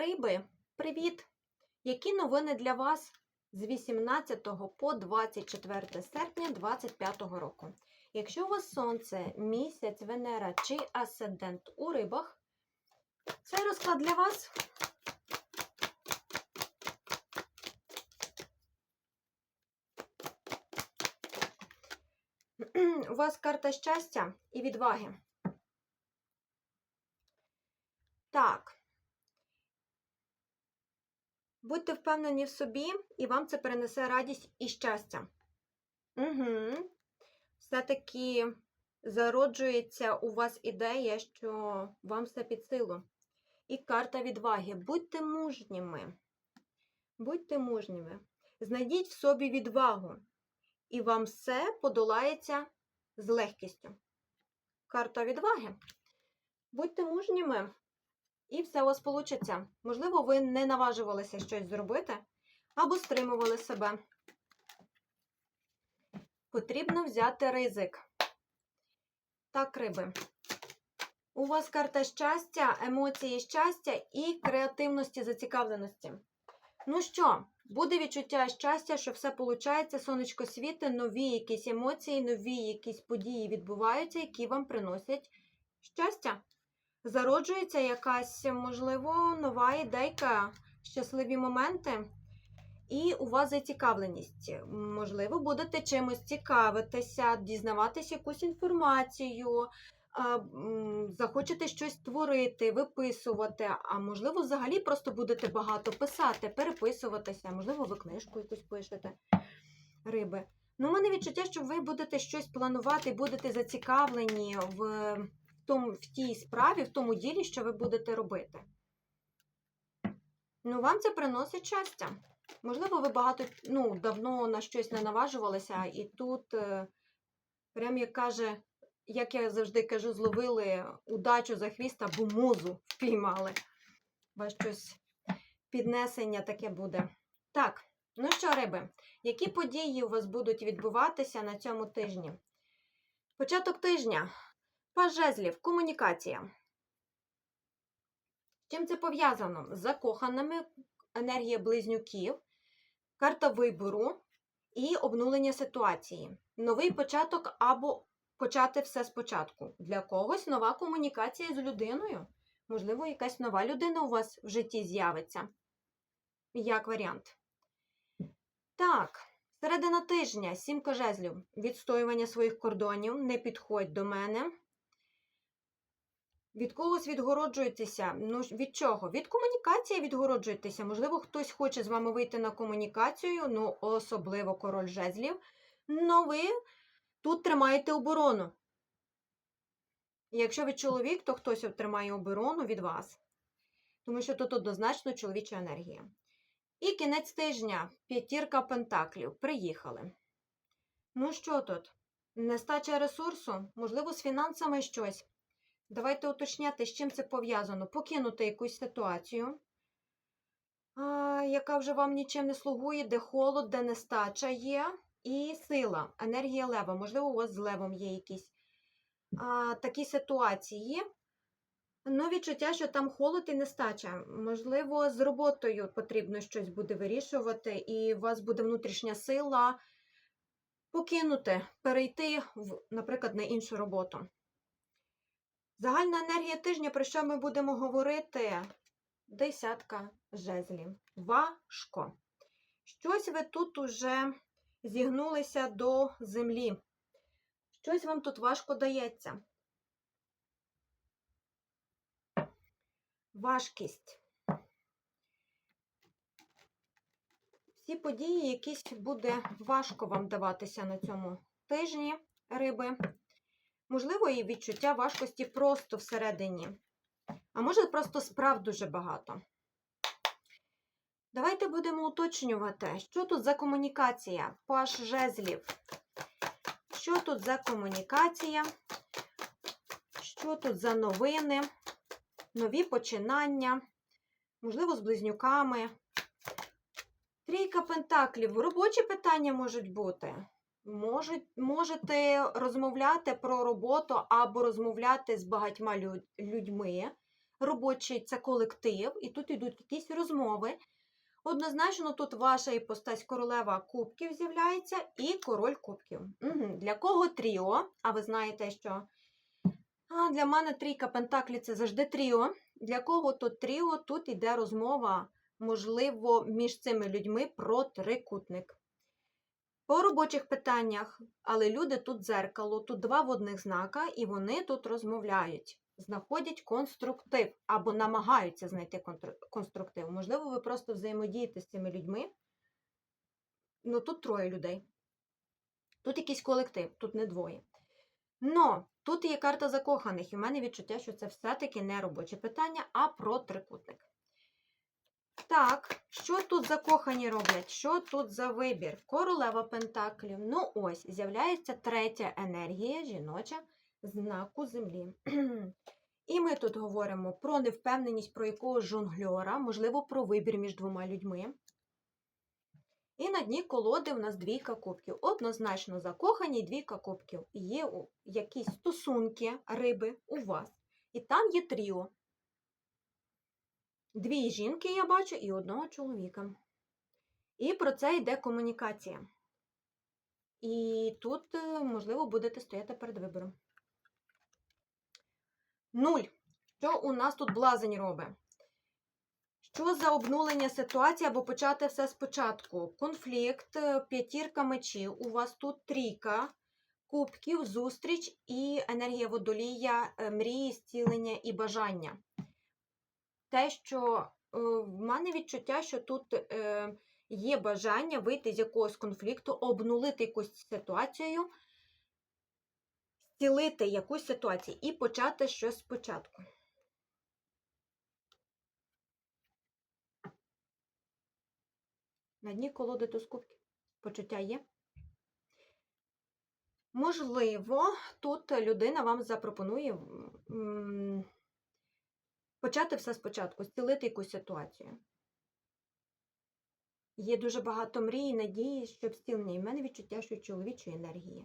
Риби, привіт! Які новини для вас з 18 по 24 серпня 2025 року? Якщо у вас сонце, місяць, Венера чи асцендент у рибах, цей розклад для вас. У вас карта щастя і відваги. Так. Будьте впевнені в собі, і вам це перенесе радість і щастя. Угу. Все-таки зароджується у вас ідея, що вам все під силу. І карта відваги. Будьте мужніми. Будьте мужніми. Знайдіть в собі відвагу, і вам все подолається з легкістю. Карта відваги. Будьте мужніми. І все у вас вийде. Можливо, ви не наважувалися щось зробити або стримували себе. Потрібно взяти ризик. Так, риби. У вас карта щастя, емоції щастя і креативності зацікавленості. Ну що, буде відчуття щастя, що все виходить, сонечко світи, нові якісь емоції, нові якісь події відбуваються, які вам приносять щастя зароджується якась, можливо, нова ідейка, щасливі моменти, і у вас зацікавленість. Можливо, будете чимось цікавитися, дізнаватися якусь інформацію, захочете щось творити, виписувати, а можливо, взагалі просто будете багато писати, переписуватися, можливо, ви книжку якусь пишете, риби. Ну, у мене відчуття, що ви будете щось планувати, будете зацікавлені в тому, в тій справі, в тому ділі, що ви будете робити. Ну, вам це приносить щастя. Можливо, ви багато, ну, давно на щось не наважувалися, і тут, е, прям як каже, як я завжди кажу, зловили удачу за хвіст або музу впіймали. Бо щось піднесення таке буде. Так, ну що, риби, які події у вас будуть відбуватися на цьому тижні? Початок тижня. Паж жезлів, комунікація. Чим це пов'язано? З закоханими енергія близнюків, карта вибору і обнулення ситуації. Новий початок або почати все спочатку. Для когось нова комунікація з людиною. Можливо, якась нова людина у вас в житті з'явиться. Як варіант. Так, середина тижня, сімка жезлів. Відстоювання своїх кордонів. Не підходь до мене. Від когось відгороджуєтеся. Ну, від чого? Від комунікації відгороджуєтеся. Можливо, хтось хоче з вами вийти на комунікацію, ну, особливо король жезлів. Но ви тут тримаєте оборону. Якщо ви чоловік, то хтось тримає оборону від вас. Тому що тут однозначно чоловіча енергія. І кінець тижня п'ятірка пентаклів. Приїхали. Ну, що тут? Нестача ресурсу, можливо, з фінансами щось. Давайте уточняти, з чим це пов'язано. Покинути якусь ситуацію, яка вже вам нічим не слугує, де холод, де нестача є, і сила, енергія лева. Можливо, у вас з левом є якісь а, такі ситуації. Ну, відчуття, що там холод і нестача. Можливо, з роботою потрібно щось буде вирішувати, і у вас буде внутрішня сила покинути, перейти, в, наприклад, на іншу роботу. Загальна енергія тижня, про що ми будемо говорити? Десятка жезлів. Важко. Щось ви тут уже зігнулися до землі. Щось вам тут важко дається. Важкість. Всі події, якісь буде важко вам даватися на цьому тижні, риби. Можливо, і відчуття важкості просто всередині. А може, просто справ дуже багато. Давайте будемо уточнювати, що тут за комунікація? Паш жезлів. Що тут за комунікація? Що тут за новини? Нові починання, можливо, з близнюками. Трійка пентаклів. Робочі питання можуть бути. Можуть, можете розмовляти про роботу або розмовляти з багатьма людьми, робочий це колектив, і тут йдуть якісь розмови. Однозначно, тут ваша іпостась королева кубків з'являється і король кубків. Угу. Для кого тріо? А ви знаєте, що а, для мене трійка пентаклі це завжди тріо. Для кого тут тріо? Тут йде розмова, можливо, між цими людьми про трикутник. По робочих питаннях, але люди тут дзеркало, тут два водних знака, і вони тут розмовляють, знаходять конструктив або намагаються знайти конструктив. Можливо, ви просто взаємодієте з цими людьми. Ну, тут троє людей. Тут якийсь колектив, тут не двоє. Но тут є карта закоханих, і в мене відчуття, що це все-таки не робоче питання, а про трикутник. Так, що тут закохані роблять? Що тут за вибір? Королева Пентаклів. Ну ось, з'являється третя енергія жіноча знаку землі. І ми тут говоримо про невпевненість про якогось жонгльора, можливо, про вибір між двома людьми. І на дні колоди у нас двійка кубків. Однозначно закохані двійка кубків. Є якісь стосунки риби у вас. І там є тріо. Дві жінки я бачу і одного чоловіка. І про це йде комунікація. І тут, е, можливо, будете стояти перед вибором. Нуль. Що у нас тут блазень робить? Що за обнулення ситуації або почати все спочатку? Конфлікт, е, п'ятірка мечів. У вас тут трійка кубків, зустріч і енергія водолія, е, мрії, зцілення і бажання. Те, що е, в мене відчуття, що тут е, є бажання вийти з якогось конфлікту, обнулити якусь ситуацію, зцілити якусь ситуацію і почати щось спочатку. На дні колоди туз кубків. Почуття є? Можливо, тут людина вам запропонує почати все спочатку, зцілити якусь ситуацію. Є дуже багато мрій і надії, щоб зцілення. І в мене відчуття, що чоловічої енергії.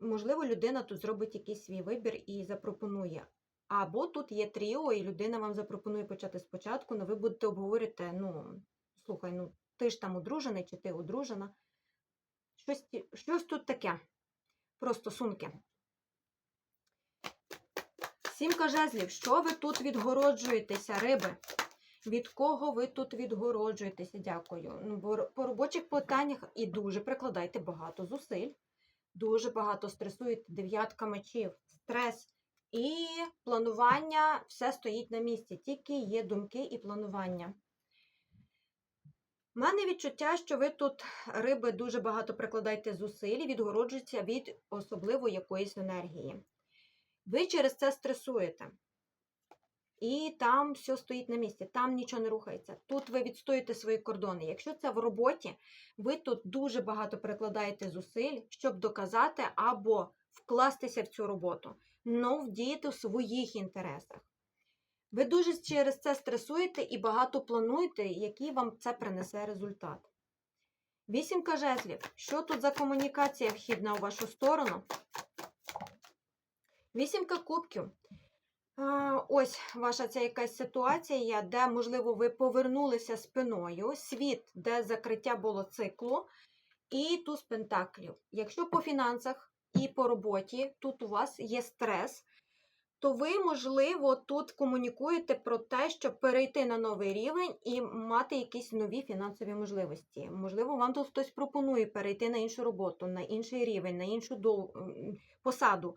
Можливо, людина тут зробить якийсь свій вибір і запропонує. Або тут є тріо, і людина вам запропонує почати спочатку, але ви будете обговорити, ну, слухай, ну ти ж там одружений чи ти одружена. Щось, щось тут таке. Про стосунки. Сімка жезлів. Що ви тут відгороджуєтеся, риби? Від кого ви тут відгороджуєтеся? Дякую. Ну, по робочих питаннях і дуже прикладайте багато зусиль. Дуже багато стресуєте. Дев'ятка мечів, стрес. І планування все стоїть на місці. Тільки є думки і планування. У мене відчуття, що ви тут, риби, дуже багато прикладаєте зусиль і відгороджуєтеся від особливо якоїсь енергії. Ви через це стресуєте. І там все стоїть на місці, там нічого не рухається. Тут ви відстоїте свої кордони. Якщо це в роботі, ви тут дуже багато прикладаєте зусиль, щоб доказати або вкластися в цю роботу, но вдіяти в своїх інтересах. Ви дуже через це стресуєте і багато плануєте, який вам це принесе результат. Вісімка жезлів. Що тут за комунікація вхідна у вашу сторону? Вісімка кубків. Ось ваша ця якась ситуація, де, можливо, ви повернулися спиною, світ, де закриття було циклу, і туз пентаклів. Якщо по фінансах і по роботі тут у вас є стрес, то ви, можливо, тут комунікуєте про те, щоб перейти на новий рівень і мати якісь нові фінансові можливості. Можливо, вам тут хтось пропонує перейти на іншу роботу, на інший рівень, на іншу посаду.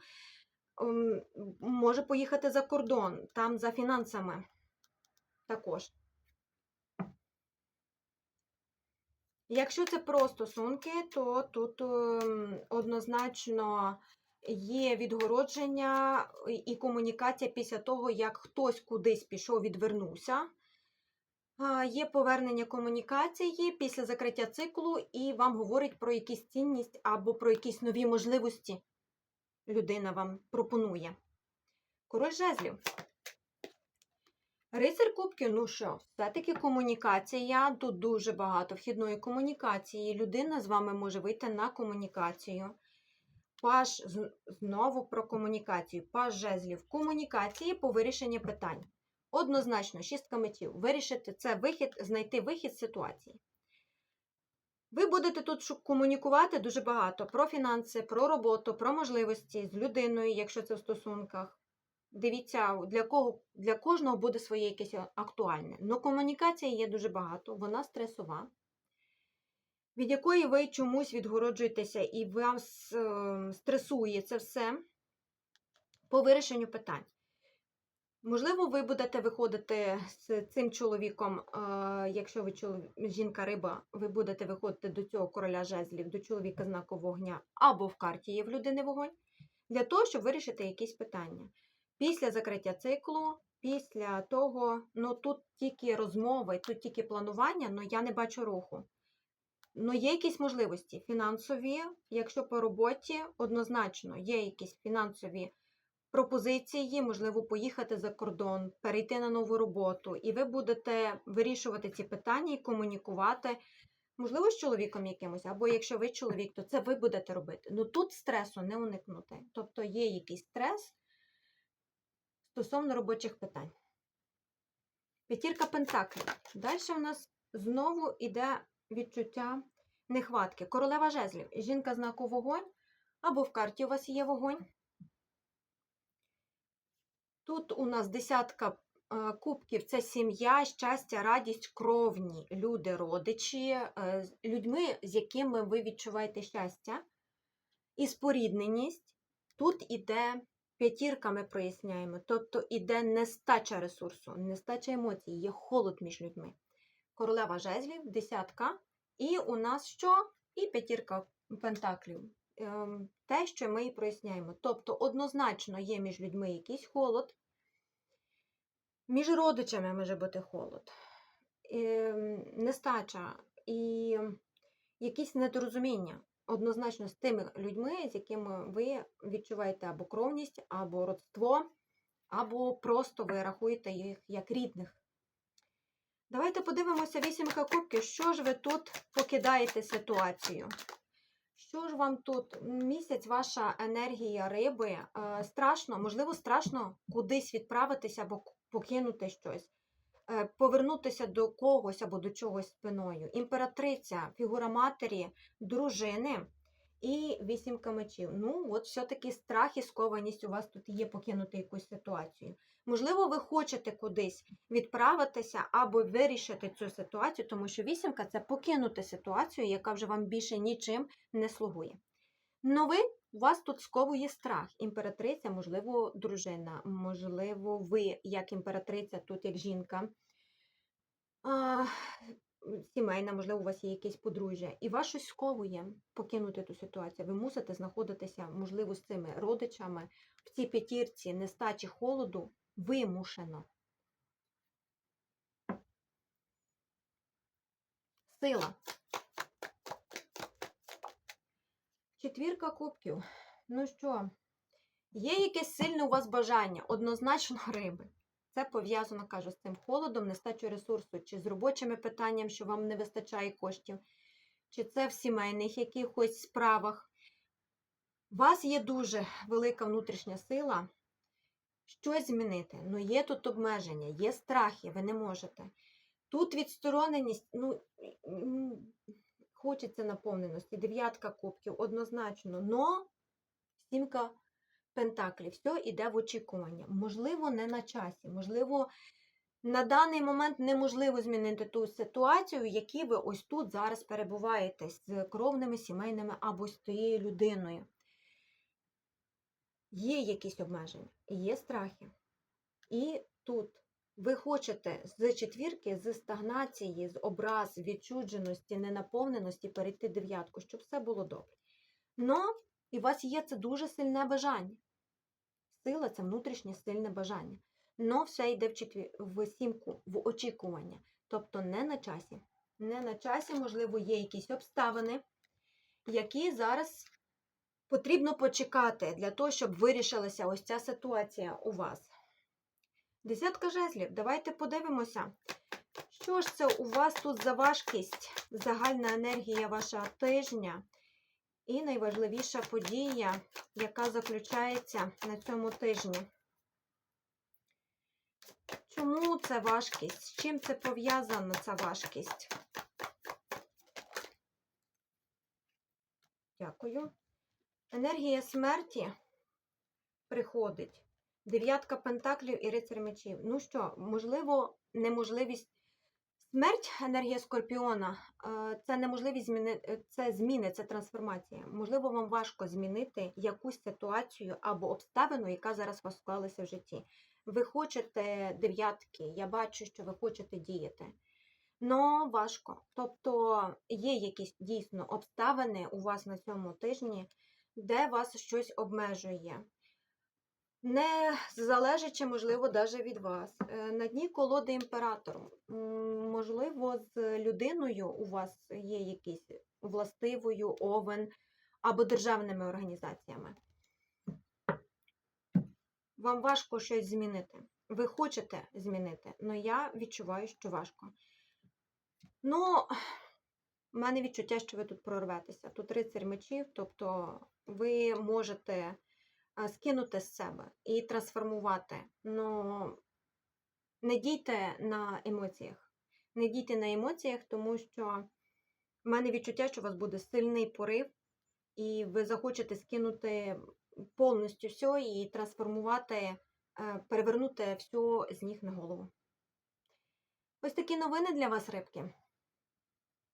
Може поїхати за кордон, там за фінансами також. Якщо це про стосунки, то тут ем, однозначно є відгородження і комунікація після того, як хтось кудись пішов, відвернувся. Є повернення комунікації після закриття циклу, і вам говорить про якісь цінність або про якісь нові можливості. Людина вам пропонує. Король жезлів. Рицар кубків, ну що, все-таки комунікація, тут дуже багато вхідної комунікації. Людина з вами може вийти на комунікацію. Паш знову про комунікацію. Паш жезлів. Комунікації по вирішенню питань. Однозначно, шістка мечів. Вирішити це вихід, знайти вихід з ситуації. Ви будете тут комунікувати дуже багато про фінанси, про роботу, про можливості з людиною, якщо це в стосунках. Дивіться, для кого для кожного буде своє якесь актуальне. Но комунікації є дуже багато, вона стресова, від якої ви чомусь відгороджуєтеся і вас е, стресує це все по вирішенню питань. Можливо, ви будете виходити з цим чоловіком, е, якщо ви жінка-риба, ви будете виходити до цього короля жезлів, до чоловіка знаку вогня, або в карті є в людини вогонь, для того, щоб вирішити якісь питання. Після закриття циклу, після того, ну тут тільки розмови, тут тільки планування, але я не бачу руху. Ну, є якісь можливості фінансові, якщо по роботі, однозначно є якісь фінансові пропозиції, можливо, поїхати за кордон, перейти на нову роботу, і ви будете вирішувати ці питання і комунікувати, можливо, з чоловіком якимось, або якщо ви чоловік, то це ви будете робити. Ну тут стресу не уникнути. Тобто є якийсь стрес стосовно робочих питань. П'ятірка пентаклів. Далі в нас знову йде відчуття нехватки. Королева жезлів. Жінка знаку вогонь, або в карті у вас є вогонь. Тут у нас десятка е, кубків це сім'я, щастя, радість, кровні люди, родичі, е, людьми, з якими ви відчуваєте щастя і спорідненість. Тут іде п'ятірка, ми проясняємо, тобто іде нестача ресурсу, нестача емоцій, є холод між людьми. Королева жезлів, десятка, і у нас що? І п'ятірка пентаклів. Ем, Те, що ми і проясняємо. Тобто, однозначно є між людьми якийсь холод, між родичами може бути холод, ем, нестача і якісь недорозуміння. Однозначно з тими людьми, з якими ви відчуваєте або кровність, або родство, або просто ви рахуєте їх як рідних. Давайте подивимося вісімка кубків. Що ж ви тут покидаєте ситуацію? Що ж вам тут місяць, ваша енергія риби? Е, страшно, можливо, страшно кудись відправитися або покинути щось, е, повернутися до когось або до чогось спиною. Імператриця, фігура матері, дружини і вісімка мечів. Ну, от все-таки страх і скованість у вас тут є покинути якусь ситуацію. Можливо, ви хочете кудись відправитися або вирішити цю ситуацію, тому що вісімка це покинути ситуацію, яка вже вам більше нічим не слугує. Но ви, у вас тут сковує страх. Імператриця, можливо, дружина, можливо, ви, як імператриця, тут як жінка. Сімейна, можливо, у вас є якесь подружжя, і вас щось сковує покинути ту ситуацію. Ви мусите знаходитися, можливо, з цими родичами в цій п'ятірці нестачі холоду вимушено. Сила. Четвірка кубків. Ну що, є якесь сильне у вас бажання, однозначно риби. Це пов'язано, кажу, з цим холодом, нестачою ресурсу, чи з робочими питаннями, що вам не вистачає коштів, чи це в сімейних якихось справах. У вас є дуже велика внутрішня сила щось змінити. Ну, є тут обмеження, є страхи, ви не можете. Тут відстороненість, ну, хочеться наповненості, дев'ятка кубків, однозначно, но сімка пентаклів, все йде в очікування. Можливо, не на часі, можливо, на даний момент неможливо змінити ту ситуацію, в якій ви ось тут зараз перебуваєте з кровними, сімейними або з тією людиною. Є якісь обмеження, є страхи. І тут ви хочете з четвірки, з стагнації, з образ, відчудженості, ненаповненості перейти дев'ятку, щоб все було добре. Но і у вас є це дуже сильне бажання. Сила це внутрішнє сильне бажання. Но все йде в, четвір... в сімку, в очікування. Тобто не на часі. Не на часі, можливо, є якісь обставини, які зараз потрібно почекати для того, щоб вирішилася ось ця ситуація у вас. Десятка жезлів. Давайте подивимося, що ж це у вас тут за важкість, загальна енергія вашого тижня. І найважливіша подія, яка заключається на цьому тижні. Чому це важкість? З чим це пов'язана ця важкість? Дякую. Енергія смерті приходить. Дев'ятка пентаклів і рицар мечів. Ну що, можливо, неможливість. Смерть енергія скорпіона е, це неможливість зміни, це зміни, це трансформація. Можливо, вам важко змінити якусь ситуацію або обставину, яка зараз у вас склалася в житті. Ви хочете дев'ятки, я бачу, що ви хочете діяти. Но важко. Тобто є якісь дійсно обставини у вас на цьому тижні, де вас щось обмежує. Не залежачи, можливо, навіть від вас. Е, На дні колоди імператору. Можливо, з людиною у вас є якісь властивою, овен або державними організаціями. Вам важко щось змінити. Ви хочете змінити, але я відчуваю, що важко. Ну, в мене відчуття, що ви тут прорветеся. Тут рицарь мечів, тобто ви можете скинути з себе і трансформувати. Ну, не дійте на емоціях. Не дійте на емоціях, тому що в мене відчуття, що у вас буде сильний порив, і ви захочете скинути повністю все і трансформувати, е, перевернути все з ніг на голову. Ось такі новини для вас, рибки.